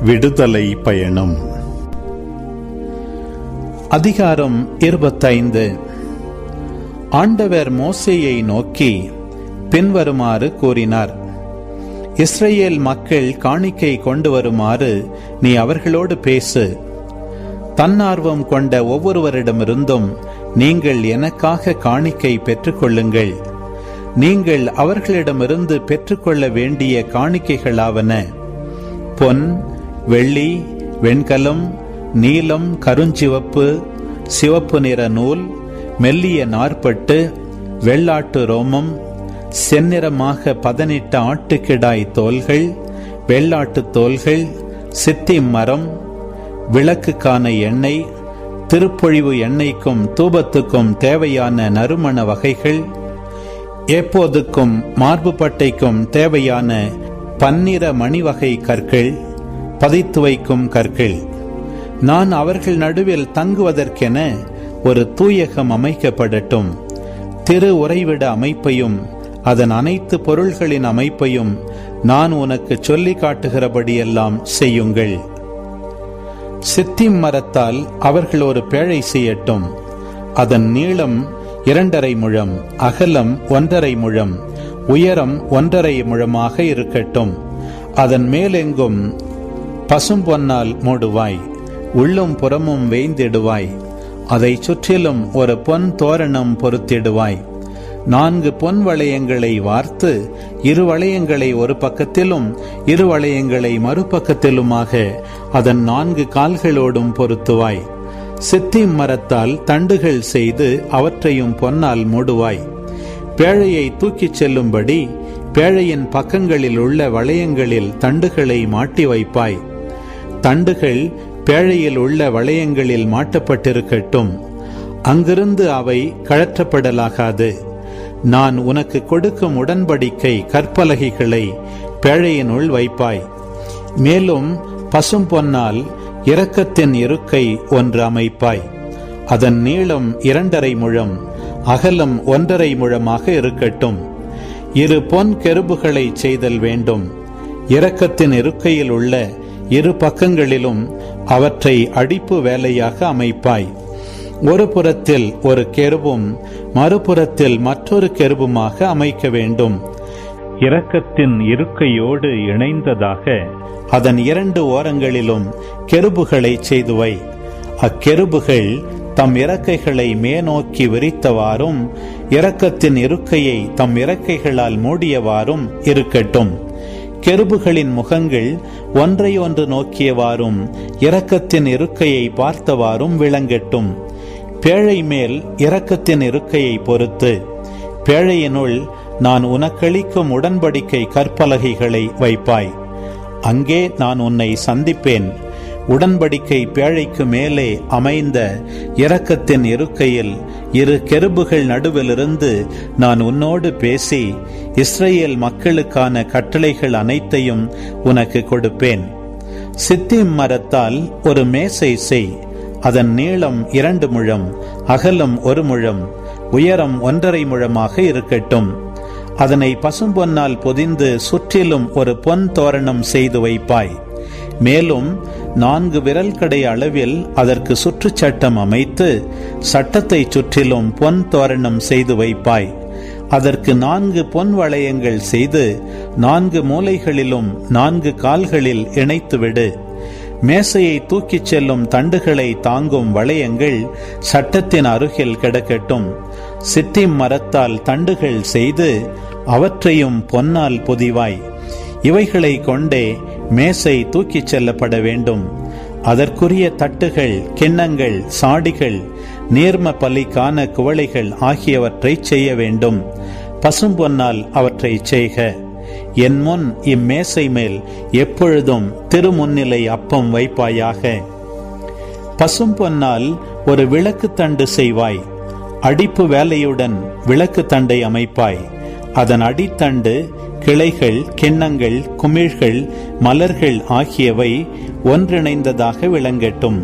விடுதலை பயணம். அதிகாரம் இருபத்தைந்து. ஆண்டவர் மோசேயை நோக்கி பின்வருமாறு கூறினார். இஸ்ரேல் மக்கள் காணிக்கை கொண்டு வருமாறு நீ அவர்களோடு பேசு. தன்னார்வம் கொண்ட ஒவ்வொருவரிடமிருந்தும் நீங்கள் எனக்காக காணிக்கை பெற்றுக்கொள்ளுங்கள். நீங்கள் அவர்களிடமிருந்து பெற்றுக்கொள்ள வேண்டிய காணிக்கைகளாவன. பொன் வெள்ளி வெண்கலம் நீலம் கருஞ்சிவப்பு சிவப்பு நிற நூல் மெல்லிய நாற்பட்டு வெள்ளாட்டு ரோமம் செந்நிறமாக பதனிட்ட ஆட்டுக்கிடாய் தோல்கள் வெள்ளாட்டு தோல்கள் சித்தி மரம் விளக்குக்கான எண்ணெய் திருப்பொழிவு எண்ணெய்க்கும் தூபத்துக்கும் தேவையான நறுமண வகைகள் எப்போதுக்கும் மார்பு பட்டைக்கும் தேவையான பன்னிற மணிவகை கற்கள் பதித்து வைக்கும் கற்கள். நான் அவர்கள் நடுவில் தங்குவதற்கென ஒரு தூயகம் அமைக்கப்படட்டும். திரு உறைவிட அமைப்பையும் அதன் அனைத்து பொருள்களின் அமைப்பையும் நான் உனக்கு சொல்லி காட்டுகிறபடியெல்லாம் செய்யுங்கள். சித்திம் மரத்தால் அவர்கள் ஒரு பேழை செய்யட்டும். அதன் நீளம் இரண்டரை முழம் அகலம் ஒன்றரை முழம் உயரம் ஒன்றரை முழமாக இருக்கட்டும். அதன் மேலெங்கும் பசும் பொன்னால் மூடுவாய் உள்ளும் புறமும் வேய்ந்திடுவாய் அதை சுற்றிலும் ஒரு பொன் தோரணம் பொருத்திடுவாய். நான்கு பொன் வளையங்களை வார்த்து இரு வளையங்களை ஒரு பக்கத்திலும் இரு வளையங்களை மறுபக்கத்திலுமாக அதன் நான்கு கால்களோடும் பொருத்துவாய். சித்தி மரத்தால் தண்டுகள் செய்து அவற்றையும் பொன்னால் மூடுவாய். பேழையை தூக்கிச் செல்லும்படி பேழையின் பக்கங்களில் உள்ள வளையங்களில் தண்டுகளை மாட்டி வைப்பாய். தண்டுகள் பேழையில் உள்ள வளையங்களில் மாட்டப்பட்டிருக்கட்டும். அங்கிருந்து அவை கழற்றப்படலாகாது. நான் உனக்கு கொடுக்கும் உடன்படிக்கை கற்பலகைகளை பேழையினுள் வைப்பாய். மேலும் பசும் பொன்னால் இரக்கத்தின் இருக்கை ஒன்று அமைப்பாய். அதன் நீளம் இரண்டரை முழம் அகலம் ஒன்றரை முழமாக இருக்கட்டும். இரு பொன் கெருபுகளை செய்தல் வேண்டும். இரக்கத்தின் இருக்கையில் உள்ள இரு பக்கங்களிலும் அவற்றை அடிப்பு வேலையாக அமைப்பாய். ஒரு புறத்தில் ஒரு கெருவும் மறுபுறத்தில் மற்றொரு கெருவுமாக அமைக்க வேண்டும். இரக்கத்தின் இருக்கையோடு இணைந்ததாக அதன் இரண்டு ஓரங்களிலும் கெருபுகளை செய்துவை. அக்கெருபுகள் தம் இறக்கைகளை மேநோக்கி விரித்தவாறும் இரக்கத்தின் இருக்கையை தம் இறக்கைகளால் மூடியவாறும் இருக்கட்டும். கெருபுகளின் முகங்கள் ஒன்றையொன்று நோக்கியவாறும் இரக்கத்தின் இருக்கையை பார்த்தவாறும் விளங்கட்டும். பேழை மேல் இரக்கத்தின் இருக்கையை பொறுத்து. பேழையினுள் நான் உனக்களிக்கும் உடன்படிக்கை கற்பலகைகளை வைப்பாய். அங்கே நான் உன்னை சந்திப்பேன். உடன்படிக்கை பேழைக்கு மேலே அமைந்த இரக்கத்தின் இருக்கையில் இரு கெருபுகள் நடுவிலிருந்து நான் உன்னோடு பேசி இஸ்ரேல் மக்களுக்கான கட்டளைகள் அனைத்தையும் உனக்கு கொடுப்பேன். சித்திம் மரத்தால் ஒரு மேசை செய். அதன் நீளம் இரண்டு முழம் அகலம் ஒரு முழம் உயரம் ஒன்றரை முழமாக இருக்கட்டும். அதனை பசும்பொன்னால் பொதிந்து சுற்றிலும் ஒரு பொன் தோரணம் செய்து வைப்பாய். மேலும் நான்கு விரல் கடை அளவில் அதற்கு சுற்றுச்சட்டம் அமைத்து சட்டத்தை சுற்றிலும் பொன் தோரணம் செய்து வைப்பாய். அதற்கு நான்கு பொன் வளையங்கள் செய்து நான்கு மூலைகளிலும் நான்கு கால்களில் இணைத்துவிடு மேசையை தூக்கிச் செல்லும் தண்டுகளை தாங்கும் வளையங்கள் சட்டத்தின் அருகில் கிடக்கட்டும். சித்தி மரத்தால் தண்டுகள் செய்து அவற்றையும் பொன்னால் பொதிவாய். இவைகளை கொண்டே மேசை தூக்கிச் செல்லப்பட வேண்டும். அதற்குரிய தட்டுகள் கிண்ணங்கள் சாடிகள் நீர்ம பலிக்கான குவளைகள் ஆகியவற்றை செய்ய வேண்டும். பசும்பொன்னால் அவற்றை செய்க. என் முன் இம்மேசை மேல் எப்பொழுதும் திருமுன்னிலை அப்பம் வைப்பாயாக. பசும் பொன்னால் ஒரு விளக்கு தண்டு செய்வாய். அடிப்பு வேலையுடன் விளக்கு தண்டை அமைப்பாய். அதன் அடித்தண்டு கிளைகள் கிண்ணங்கள் குமிழ்கள் மலர்கள் ஆகியவை ஒன்றிணைந்ததாக விளங்கட்டும்.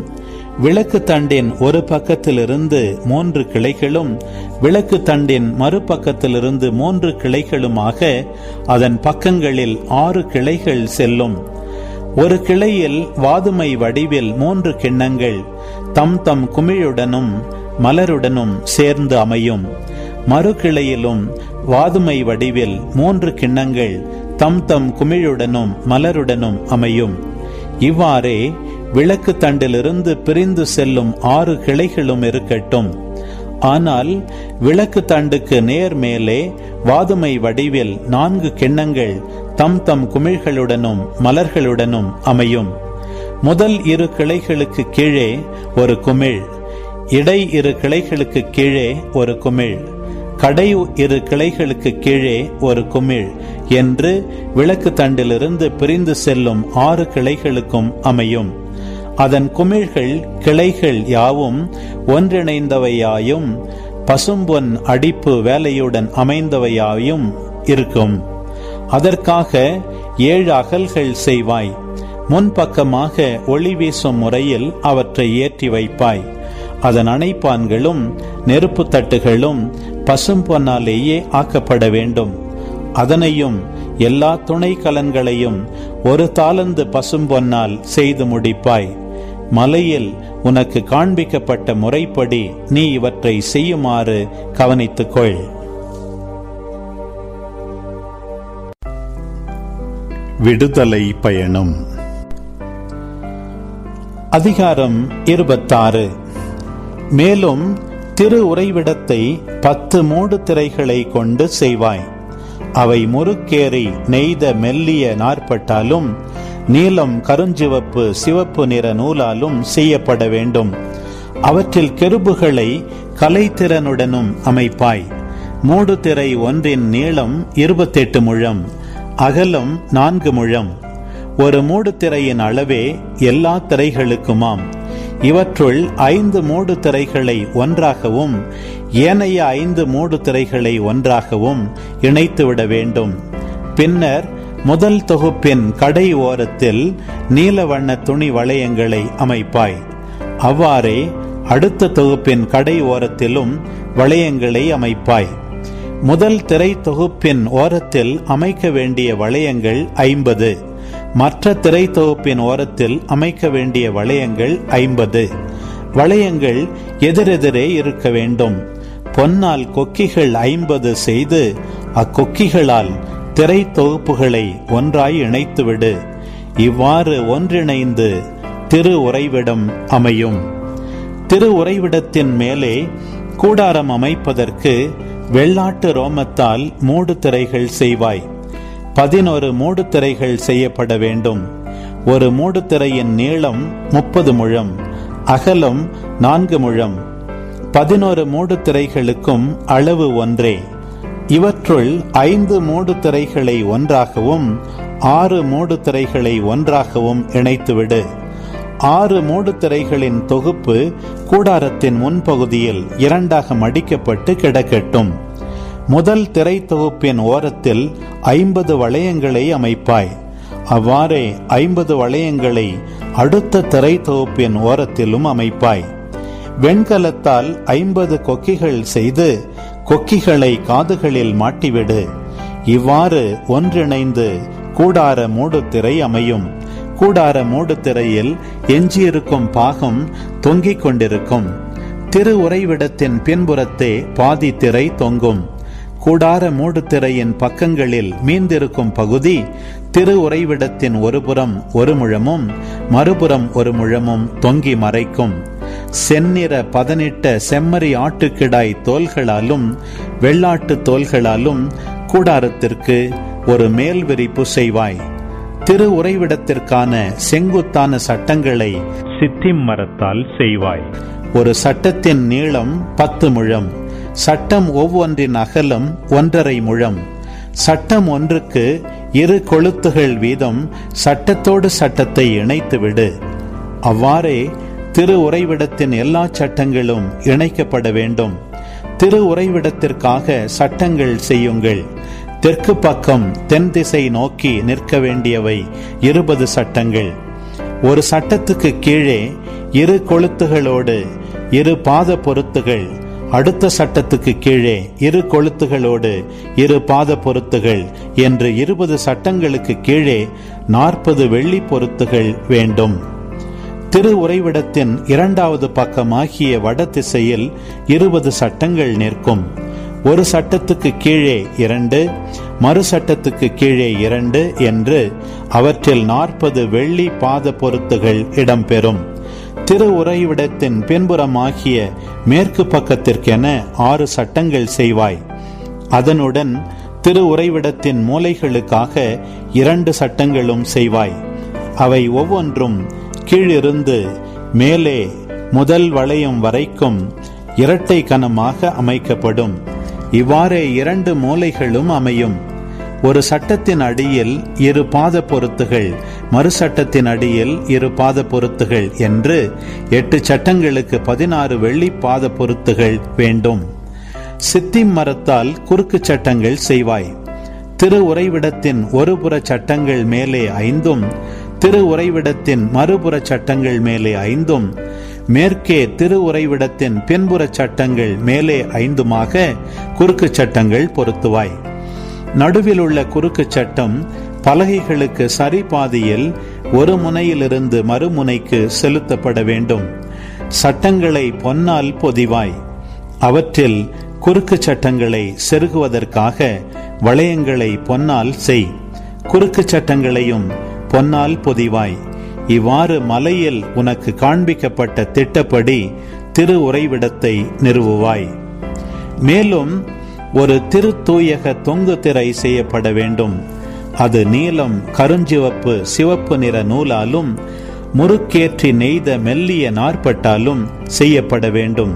விளக்கு தண்டின் ஒரு பக்கத்திலிருந்து மூன்று கிளைகளும் விளக்கு தண்டின் மறுபக்கத்திலிருந்து மூன்று கிளைகளுமாக அதன் பக்கங்களில் ஆறு கிளைகள் செல்லும். ஒரு கிளையில் வாதுமை வடிவில் மூன்று கிண்ணங்கள் தம் தம் குமிழுடனும் மலருடனும் சேர்ந்து அமையும். மறு கிளையிலும் வாதுமை வடிவில் மூன்று கிண்ணங்கள் தம் தம் குமிழுடனும் மலருடனும் அமையும். இவ்வாறே விளக்கு தண்டிலிருந்து பிரிந்து செல்லும் ஆறு கிளைகளும் இருக்கட்டும். ஆனால் விளக்கு தண்டுக்கு நேர் மேலே வாதுமை வடிவில் நான்கு கிண்ணங்கள் தம் தம் குமிழ்களுடனும் மலர்களுடனும் அமையும். முதல் இரு கிளைகளுக்கு கீழே ஒரு குமிழ் இடை இரு கிளைகளுக்கு கீழே ஒரு குமிழ். கடை இரு கிளைகளுக்கு கீழே ஒரு குமிழ் என்று விளக்கு தண்டிலிருந்து பிரிந்து செல்லும் ஆறு கிளைகளுக்கும் அமையும். அதன் குமிழ்கள் கிளைகள் யாவும் ஒன்றிணைந்தவையாயும் பசும்பொன் அடிப்பு வேலையுடன் அமைந்தவையாயும் இருக்கும். அதற்காக ஏழு அகல்கள் செய்வாய். முன்பக்கமாக ஒளி வீசும் முறையில் அவற்றை ஏற்றி வைப்பாய். அதன் அணைப்பான்களும் நெருப்பு தட்டுகளும் பசும் பொன்னாலேயே ஆக்கப்பட வேண்டும். அதனையும் எல்லா துணை கலன்களையும் ஒரு தாளந்து பசும் பொன்னால் செய்து முடிப்பாய். மலையில் உனக்கு காண்பிக்கப்பட்ட முறைப்படி நீ இவற்றை செய்யுமாறு கவனித்துக்கொள். விடுதலை பயணம். அதிகாரம் இருபத்தாறு. மேலும் திரு உறைவிடத்தை பத்து மூடு திரைகளை கொண்டு செய்வாய். அவை முறுக்கேறி நெய்த மெல்லிய நாற்பட்டாலும் நீலம் கருஞ்சிவப்பு சிவப்பு நிற நூலாலும் செய்யப்பட வேண்டும். அவற்றில் கெருபுகளை கலைத்திறனுடனும் அமைப்பாய். மூடு திரை ஒன்றின் நீளம் இருபத்தெட்டு முழம் அகலம் நான்கு முழம். ஒரு மூடு திரையின் அளவே எல்லா திரைகளுக்குமாம். இவற்றுள் ஐந்து மூடு திரைகளை ஒன்றாகவும் ஏனைய ஐந்து மூடு திரைகளை ஒன்றாகவும் இணைத்துவிட வேண்டும். பின்னர் முதல் தொகுப்பின் கடை ஓரத்தில் நீல வண்ண துணி வளையங்களை அமைப்பாய். அவ்வாறே அடுத்த தொகுப்பின் கடை ஓரத்திலும் வளையங்களை அமைப்பாய். முதல் திரை தொகுப்பின் ஓரத்தில் அமைக்க வேண்டிய வளையங்கள் ஐம்பது. மற்ற திரை தொகுப்பின் ஓரத்தில் அமைக்க வேண்டிய வளையங்கள் ஐம்பது. வளையங்கள் எதிரெதிரே இருக்க வேண்டும். பொன்னால் கொக்கிகள் ஐம்பது செய்து அக்கொக்கிகளால் திரை தொகுப்புகளை ஒன்றாய் இணைத்துவிடு. இவ்வாறு ஒன்றிணைந்து திரு உறைவிடம் அமையும். திரு உறைவிடத்தின் மேலே கூடாரம் அமைப்பதற்கு வெள்ளாட்டு ரோமத்தால் மூடு திரைகள் செய்வாய். பதினொரு மூடுத்திரைகள் செய்யப்பட வேண்டும். ஒரு மூடுத்திரையின் நீளம் முப்பது முழம் அகலம் நான்கு முழம். பதினோரு மூடுத்திரைகளுக்கும் அளவு ஒன்றே. இவற்றுள் ஐந்து மூடு திரைகளை ஒன்றாகவும் ஆறு மூடு திரைகளை ஒன்றாகவும் இணைத்துவிடு. ஆறு மூடுத்திரைகளின் தொகுப்பு கூடாரத்தின் முன்பகுதியில் இரண்டாக மடிக்கப்பட்டு கிடக்கட்டும். முதல் திரை தொகுப்பின் ஓரத்தில் ஐம்பது வளையங்களை அமைப்பாய். அவ்வாறே ஐம்பது வளையங்களை அடுத்த திரை தொகுப்பின் ஓரத்திலும் அமைப்பாய். வெண்கலத்தால் ஐம்பது கொக்கிகள் செய்து கொக்கிகளை காதுகளில் மாட்டிவிடு. இவ்வாறு ஒன்றிணைந்து கூடார மூடுத்திரை அமையும். கூடார மூடுத்திரையில் எஞ்சியிருக்கும் பாகம் தொங்கிக் கொண்டிருக்கும். திரு உறைவிடத்தின் பின்புறத்தே பாதி திரை தொங்கும். கூடார மூடுத்திரையின் பக்கங்களில் மீந்திருக்கும் பகுதி திரு உறைவிடத்தின் ஒருபுறம் ஒரு முழமும் மறுபுறம் ஒரு முழமும் தொங்கி மறைக்கும். செந்நிற பதனிட்ட செம்மறி ஆட்டுக்கிடாய் தோள்களாலும் வெள்ளாட்டு தோள்களாலும் கூடாரத்திற்கு ஒரு மேல் விரிப்பு செய்வாய் திரு உறைவிடத்திற்கான செங்குத்தான சட்டங்களை சித்திம் மரத்தால் செய்வாய். ஒரு சட்டத்தின் நீளம் பத்து முழம். சட்டம் ஒவ்வொன்றின் அகலம் ஒன்றரை முழம். சட்டம் ஒன்றுக்கு இரு கொளுத்துகள் வீதம் சட்டத்தோடு சட்டத்தை இணைத்துவிடு அவ்வாறே திரு உறைவிடத்தின் எல்லா சட்டங்களும் இணைக்கப்பட வேண்டும். திரு உறைவிடத்திற்காக சட்டங்கள் செய்யுங்கள். தெற்கு பக்கம் தென் திசை நோக்கி நிற்க வேண்டியவை இருபது சட்டங்கள். ஒரு சட்டத்துக்கு கீழே இரு கொளுத்துகளோடு இரு பாத பொருத்துகள் அடுத்த சட்டத்துக்கு கீழே இரு கொளுத்துகளோடு இரு பாத பொருத்துகள் என்று இருபது சட்டங்களுக்கு கீழே நாற்பது வெள்ளி பொருத்துகள் வேண்டும். திரு உறைவிடத்தின் இரண்டாவது பக்கமாகிய வட திசையில் இருபது சட்டங்கள் நிற்கும். ஒரு சட்டத்துக்கு கீழே இரண்டு மறு சட்டத்துக்கு கீழே இரண்டு என்று அவற்றில் நாற்பது வெள்ளி பாத பொருத்துகள் இடம்பெறும். திரு உறைவிடத்தின் பின்புறமாகிய மேற்கு பக்கத்திற்கென ஆறு சட்டங்கள் செய்வாய். அதனுடன் திரு உறைவிடத்தின் மூலைகளுக்காக இரண்டு சட்டங்களும் செய்வாய். அவை ஒவ்வொன்றும் கீழிருந்து மேலே முதல் வளையம் வரைக்கும் இரட்டை கனமாக அமைக்கப்படும். இவ்வாறே இரண்டு மூலைகளும் அமையும். ஒரு சட்டத்தின் அடியில் இரு பாத பொருத்துகள் மறு சட்டத்தின் அடியில் இரு பாத பொருத்துகள் என்று எட்டு சட்டங்களுக்கு பதினாறு வெள்ளி பாத பொருத்துகள் வேண்டும். சித்திம் மரத்தால் குறுக்கு சட்டங்கள் செய்வாய். திரு உறைவிடத்தின் ஒரு புற சட்டங்கள் மேலே ஐந்தும் திரு உறைவிடத்தின் மறுபுற சட்டங்கள் மேலே ஐந்தும் மேற்கே திரு உறைவிடத்தின் பின்புற சட்டங்கள் மேலே ஐந்துமாக குறுக்கு சட்டங்கள் பொருத்துவாய். நடுவில் உள்ள குறுக்கு சட்டம் பலகைகளுக்கு சரிபாதியில் ஒரு முனையிலிருந்து மறுமுனைக்கு செலுத்தப்பட வேண்டும். சட்டங்களை பொன்னால் பொதிவாய். அவற்றில் குறுக்கு சட்டங்களை செருகுவதற்காக வளையங்களை பொன்னால் செய். குறுக்கு சட்டங்களையும் பொன்னால் பொதிவாய். இவ்வாறு மலையில் உனக்கு காண்பிக்கப்பட்ட திட்டப்படி திரு உறைவிடத்தை நிறுவுவாய். மேலும் ஒரு திருத்தூயக தொங்கு திரை செய்யப்பட வேண்டும். அது நீலம் கருஞ்சிவப்பு சிவப்பு நிற நூலாலும் முறுக்கேற்றி நெய்த மெல்லிய நாற்பட்டாலும் செய்யப்பட வேண்டும்.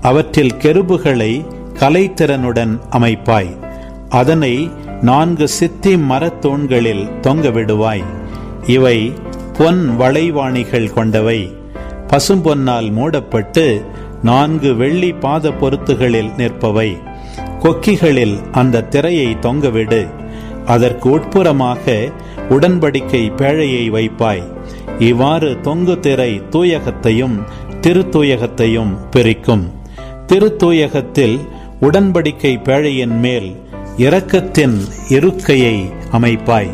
அவற்றில் கெருபுகளை கலைத்திறனுடன் அமைப்பாய். அதனை நான்கு சித்தி மரத்தூண்களில் தொங்க விடுவாய். இவை பொன் வளைவாணிகள் கொண்டவை. பசும்பொன்னால் மூடப்பட்டு நான்கு வெள்ளி பாத பொருத்துகளில் நிற்பவை. கொக்கிகளில் அந்த திரையை தொங்கவிடு. அதற்கு உட்புறமாக உடன்படிக்கை பேழையை வைப்பாய். இவ்வாறு தொங்கு திரை தூயகத்தையும் திருத்தூயகத்தையும் பிரிக்கும். திருத்தூயகத்தில் உடன்படிக்கை பேழையின் மேல் இரக்கத்தின் இருக்கையை அமைப்பாய்.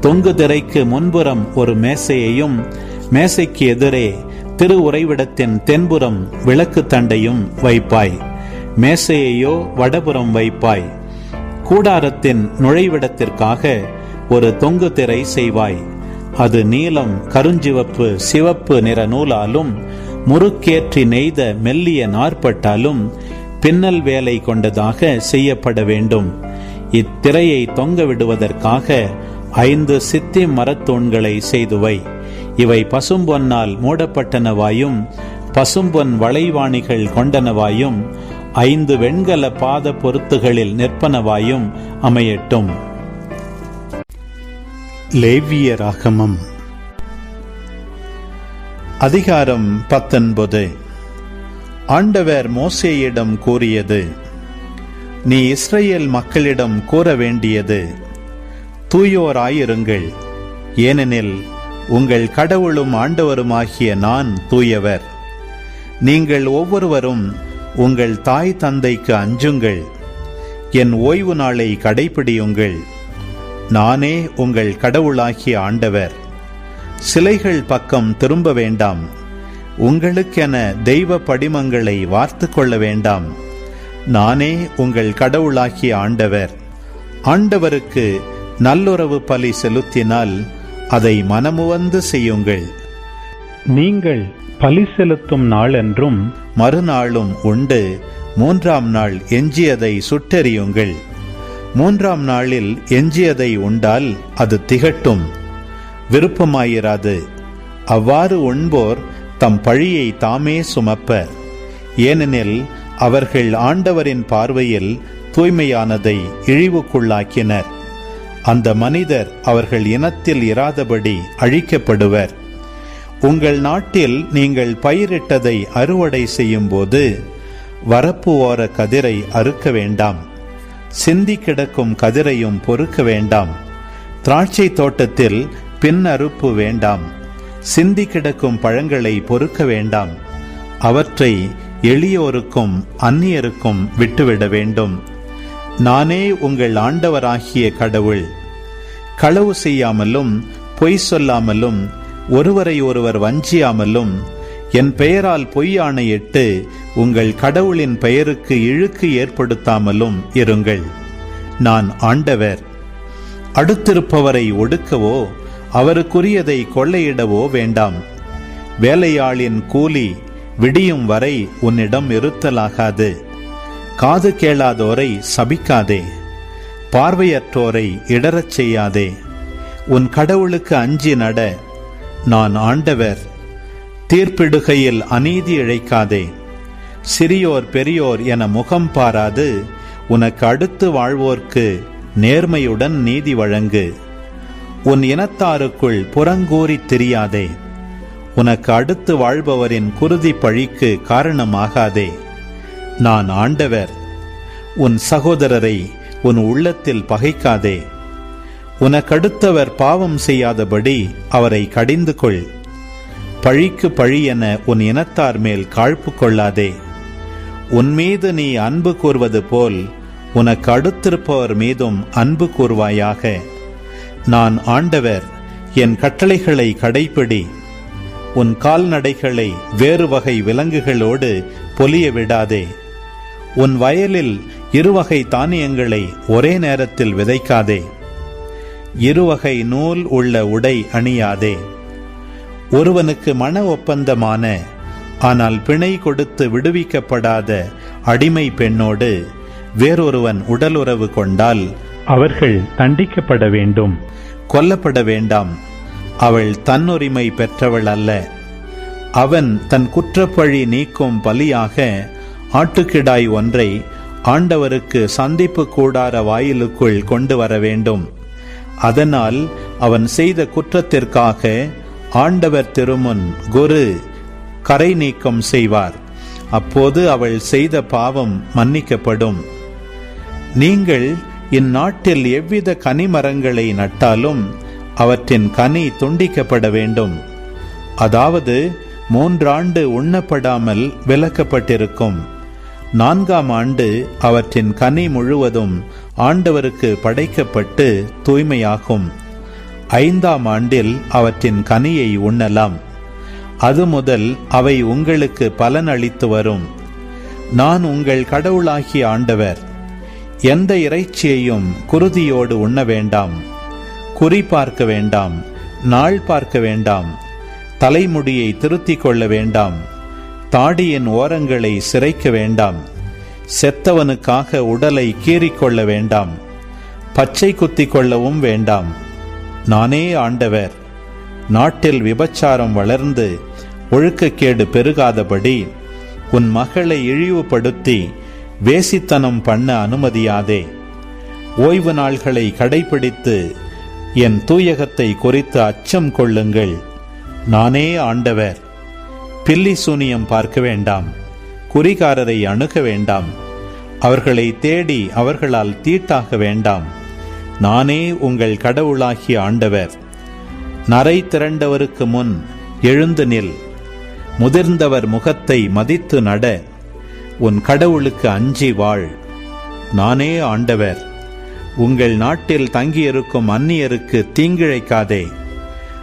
தொங்கு திரைக்கு முன்புறம் ஒரு மேசையையும் மேசைக்கு எதிரே திரு உறைவிடத்தின் தென்புறம் விளக்கு தண்டையும் வைப்பாய். மேசையையோ வடபுறம் வைப்பாய். கூடாரத்தின் நுழைவிடத்திற்காக ஒரு தொங்கு திரை செய்வாய். அது நீலம் கருஞ்சிவப்பு சிவப்பு நிற நூலாலும் முறுக்கேற்றி நெய்த மெல்லிய நாற்பட்டாலும் பின்னல் வேலை கொண்டதாக செய்யப்பட வேண்டும். இத்திரையை தொங்க விடுவதற்காக ஐந்து சித்தி மரத்தூண்களை செய்துவை. இவை பசும்பொன்னால் மூடப்பட்டனவாயும் பசும்பொன் வளைவாணிகள் கொண்டனவாயும் ஐந்து வெண்கல பாத பொருத்துகளில் நிற்பனவாயும் அமையட்டும். லேவிய ராகமம். அதிகாரம் பத்தொன்பது. ஆண்டவர் மோசேயிடம் கூறியது நீ இஸ்ரேல் மக்களிடம் கூற வேண்டியது தூயோராயிருங்கள். ஏனெனில் உங்கள் கடவுளும் ஆண்டவருமாகிய நான் தூயவர். நீங்கள் ஒவ்வொருவரும் உங்கள் தாய் தந்தைக்கு அஞ்சுங்கள். என் ஓய்வு நாளை கடைபிடியுங்கள். நானே உங்கள் கடவுளாகிய ஆண்டவர். சிலைகள் பக்கம் திரும்ப வேண்டாம். உங்களுக்கென தெய்வ படிமங்களை வார்த்து கொள்ள வேண்டாம். நானே உங்கள் கடவுளாகிய ஆண்டவர். ஆண்டவருக்கு நல்லுறவு பலி செலுத்தினால் அதை மனமுவந்து செய்யுங்கள். நீங்கள் பலி செலுத்தும் நாளென்றும் மறுநாளும் உண்டு. மூன்றாம் நாள் எஞ்சியதை சுட்டெறியுங்கள். மூன்றாம் நாளில் எஞ்சியதை உண்டால் அது திகட்டும். விருப்பமாயிராது. அவ்வாறு உண்போர் தம் பழியை தாமே சுமப்பர் ஏனெனில் அவர்கள் ஆண்டவரின் பார்வையில் தூய்மையானதை இழிவுக்குள்ளாக்கினர். அந்த மனிதர் அவர்கள் இனத்தில் இராதபடி அழிக்கப்படுவர். உங்கள் நாட்டில் நீங்கள் பயிரிட்டதை அறுவடை செய்யும்போது வரப்பு ஓர கதிரை அறுக்க வேண்டாம். சிந்தி கிடக்கும் கதிரையும் பொறுக்க வேண்டாம். திராட்சை தோட்டத்தில் பின் அறுப்பு வேண்டாம். சிந்தி கிடக்கும் பழங்களை பொறுக்க வேண்டாம். அவற்றை எளியோருக்கும் அந்நியருக்கும் விட்டுவிட வேண்டும். நானே உங்கள் ஆண்டவராகிய கடவுள். களவு செய்யாமலும் பொய் சொல்லாமலும் ஒருவரை ஒருவர் வஞ்சியாமலும் என் பெயரால் பொய் உங்கள் கடவுளின் பெயருக்கு இழுக்கு ஏற்படுத்தாமலும் இருங்கள். நான் ஆண்டவர். அடுத்திருப்பவரை ஒடுக்கவோ அவருக்குரியதை கொள்ளையிடவோ வேண்டாம். வேலையாளின் கூலி விடியும் வரை உன்னிடம் இருத்தலாகாது. காது கேளாதோரை சபிக்காதே. பார்வையற்றோரை இடறச் செய்யாதே. உன் கடவுளுக்கு அஞ்சி நட நான் ஆண்டவர் தீர்ப்பிடுகையில் அநீதி இழைக்காதே. சிறியோர் பெரியோர் என முகம் பாராது உனக்கு அடுத்து வாழ்வோர்க்கு நேர்மையுடன் நீதி வழங்கு. உன் இனத்தாருக்குள் புறங்கூறி தெரியாதே. உனக்கு அடுத்து வாழ்பவரின் குருதி பழிக்கு காரணமாகாதே. நான் ஆண்டவர் உன் சகோதரரை உன் உள்ளத்தில் பகைக்காதே. உனக்கடுத்தவர் பாவம் செய்யாதபடி அவரை கடிந்து கொள். பழிக்கு பழி என உன் இனத்தார் மேல் காழ்ப்பு கொள்ளாதே. உன் மீது நீ அன்பு கூறுவது போல் உனக்கு அடுத்திருப்பவர் மீதும் அன்பு கூறுவாயாக நான் ஆண்டவர் என் கட்டளைகளை கடைப்பிடி. உன் கால்நடைகளை வேறு வகை விலங்குகளோடு பொலிய விடாதே. உன் வயலில் இருவகை தானியங்களை ஒரே நேரத்தில் விதைக்காதே. இருவகை நூல் உள்ள உடை அணியாதே. ஒருவனுக்கு மன ஒப்பந்தமான ஆனால் பிணை கொடுத்து விடுவிக்கப்படாத அடிமை பெண்ணோடு வேறொருவன் உடலுறவு கொண்டால் அவர்கள் தண்டிக்கப்பட வேண்டும். கொல்லப்பட வேண்டாம். அவள் தன்னுரிமை பெற்றவள் அல்ல. அவன் தன் குற்றப்பழி நீக்கும் பலியாக ஆட்டுக்கிடாய் ஒன்றை ஆண்டவருக்கு சந்திப்பு கூடார வாயிலுக்குள் கொண்டு வர வேண்டும். அதனால் அவன் செய்த குற்றத்திற்காக ஆண்டவர் திருமுன் குரு கரை நீக்கம் செய்வார். அப்போது அவள் செய்த பாவம் மன்னிக்கப்படும். நீங்கள் இந்நாட்டில் எவ்வித கனிமரங்களை நட்டாலும் அவற்றின் கனி துண்டிக்கப்பட வேண்டும். அதாவது மூன்றாண்டு உண்ணப்படாமல் விலக்கப்பட்டிருக்கும். நான்காம் ஆண்டு அவற்றின் கனி முழுவதும் ஆண்டவருக்கு படைக்கப்பட்டு தூய்மையாகும். ஐந்தாம் ஆண்டில் அவற்றின் கனியை உண்ணலாம். அது முதல் அவை உங்களுக்கு பலன் அளித்து வரும். நான் உங்கள் கடவுளாகிய ஆண்டவர். எந்த இறைச்சியையும் குருதியோடு உண்ண வேண்டாம். குறி பார்க்க வேண்டாம். நாள் பார்க்க வேண்டாம். தலைமுடியை திருத்திக் கொள்ள வேண்டாம். தாடியின் ஓரங்களை சிரைக்க வேண்டாம். செத்தவனுக்காக உடலை கீறிக்கொள்ள வேண்டாம். பச்சை குத்தி கொள்ளவும் வேண்டாம். நானே ஆண்டவர். நாட்டில் விபச்சாரம் வளர்ந்து ஒழுக்கக்கேடு பெருகாதபடி உன் மகளை இழிவுபடுத்தி வேசித்தனம் பண்ண அனுமதியாதே. ஓய்வு நாள்களை கடைபிடித்து என் தூயகத்தை குறித்து அச்சம் கொள்ளுங்கள். நானே ஆண்டவர். பில்லி சூனியம் பார்க்க வேண்டாம். குறிகாரரை அணுக வேண்டாம். அவர்களை தேடி அவர்களால் தீட்டாக வேண்டாம். நானே உங்கள் கடவுளாகிய ஆண்டவர். நரை திரண்டவருக்கு முன் எழுந்து நில். முதிர்ந்தவர் முகத்தை மதித்து நட. உன் கடவுளுக்கு அஞ்சி வாழ். நானே ஆண்டவர். உங்கள் நாட்டில் தங்கியிருக்கும் அந்நியருக்கு தீங்கிழைக்காதே.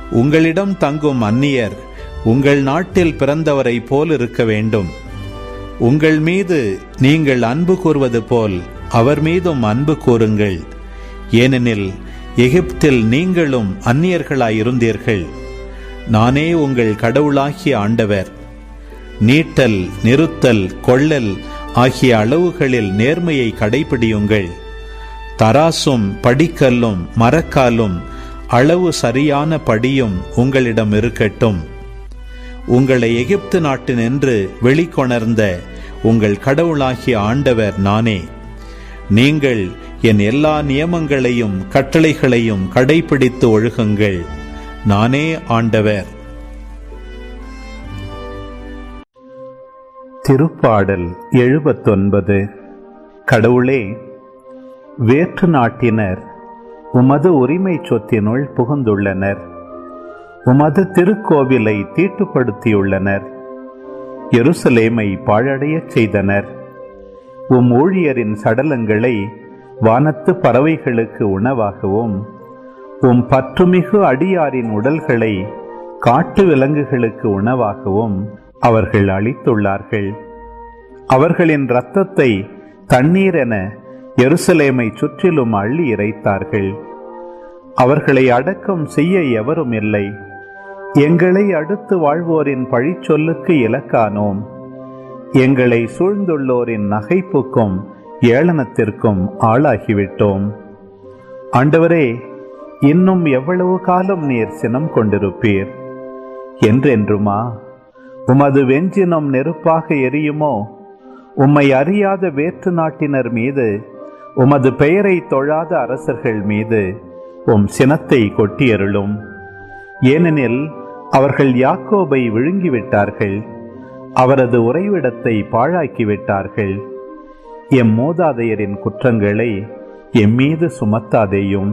உங்களிடம் தங்கும் அந்நியர் உங்கள் நாட்டில் பிறந்தவரை போல் இருக்க வேண்டும். உங்கள் மீது நீங்கள் அன்பு கூறுவது போல் அவர் மீதும் அன்பு கூறுங்கள். ஏனெனில் எகிப்தில் நீங்களும் அந்நியர்களாயிருந்தீர்கள். நானே உங்கள் கடவுளாகிய ஆண்டவர். நீட்டல் நிறுத்தல் கொள்ளல் ஆகிய அளவுகளில் நேர்மையை கடைபிடியுங்கள். தராசும் படிக்கல்லும் மரக்காலும் அளவு சரியான படியும் உங்களிடம் இருக்கட்டும். உங்களை எகிப்து நாட்டினின்று வெளிக்கொணர்ந்த உங்கள் கடவுளாகிய ஆண்டவர் நானே. நீங்கள் என் எல்லா நியமங்களையும் கட்டளைகளையும் கடைபிடித்து ஒழுகுங்கள். நானே ஆண்டவர். திருப்பாடல் எழுபத்தொன்பது. கடவுளே வேற்று நாட்டினர் உமது உரிமை சொத்தினுள் புகுந்துள்ளனர். உமது திருக்கோவிலை தீட்டுப்படுத்தியுள்ளனர். எருசலேமை பாழடையச் செய்தனர். உம் ஊழியரின் சடலங்களை வானத்து பறவைகளுக்கு உணவாகவும் உம் பற்றுமிகு அடியாரின் உடல்களை காட்டு விலங்குகளுக்கு உணவாகவும் அவர்கள் அளித்துள்ளார்கள். அவர்களின் இரத்தத்தை தண்ணீர் என எருசலேமை சுற்றிலும் அள்ளி இறைத்தார்கள். அவர்களை அடக்கம் செய்ய எவரும் இல்லை. எங்களை அடுத்து வாழ்வோரின் பழிச்சொல்லுக்கு இலக்கானோம். எங்களை சூழ்ந்துள்ளோரின் நகைப்புக்கும் ஏளனத்திற்கும் ஆளாகிவிட்டோம். ஆண்டவரே இன்னும் எவ்வளவு காலம் நீர் சினம் கொண்டிருப்பீர்? என்றென்றுமா? உமது வெஞ்சினம் நெருப்பாக எரியுமோ? உம்மை அறியாத வேற்று நாட்டினர் மீது உமது பெயரை தொழாத அரசர்கள் மீது உம் சினத்தை கொட்டியருளும். ஏனெனில் அவர்கள் யாக்கோபை விழுங்கிவிட்டார்கள். அவரது உறைவிடத்தை பாழாக்கிவிட்டார்கள். எம் மூதாதையரின் குற்றங்களை எம்மீது சுமத்தாதேயும்.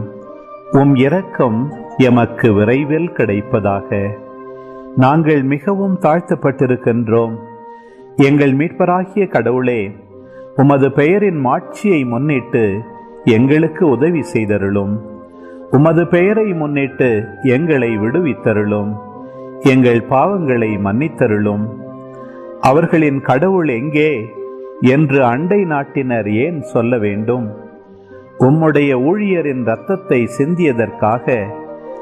உம் இரக்கம் எமக்கு விரைவில் கிடைப்பதாக. நாங்கள் மிகவும் தாழ்த்தப்பட்டிருக்கின்றோம். எங்கள் மீட்பராகிய கடவுளே உமது பெயரின் மாட்சியை முன்னிட்டு எங்களுக்கு உதவி செய்தருளும். உமது பெயரை முன்னிட்டு எங்களை விடுவித்தருளும். எங்கள் பாவங்களை மன்னித்தருளும். அவர்களின் கடவுள் எங்கே என்று அண்டை நாட்டினர் ஏன் சொல்ல வேண்டும்? உம்முடைய ஊழியரின் இரத்தத்தை சிந்தியதற்காக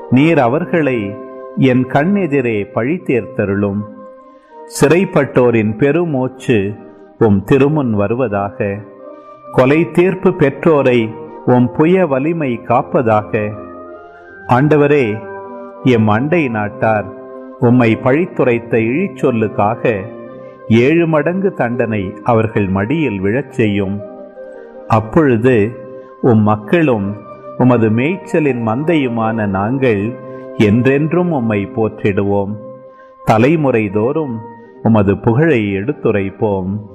நீர் அவர்களை என் கண்ணெதிரே பழித்தேர்த்தருளும். சிறைப்பட்டோரின் பெருமூச்சு உம் திருமுன் வருவதாக. கொலை தீர்ப்பு பெற்றோரை உம் புய வலிமை காப்பதாக. ஆண்டவரே எம் அண்டை நாட்டார் உம்மை பழித்துரைத்த இழிச்சொல்லுக்காக ஏழு மடங்கு தண்டனை அவர்கள் மடியில் விழச் செய்யும். அப்பொழுது உம் மக்களும் உமது மேய்ச்சலின் மந்தையுமான நாங்கள் என்றென்றும் உம்மை போற்றிடுவோம். தலைமுறை தோறும் உமது புகழை எடுத்துரைப்போம்.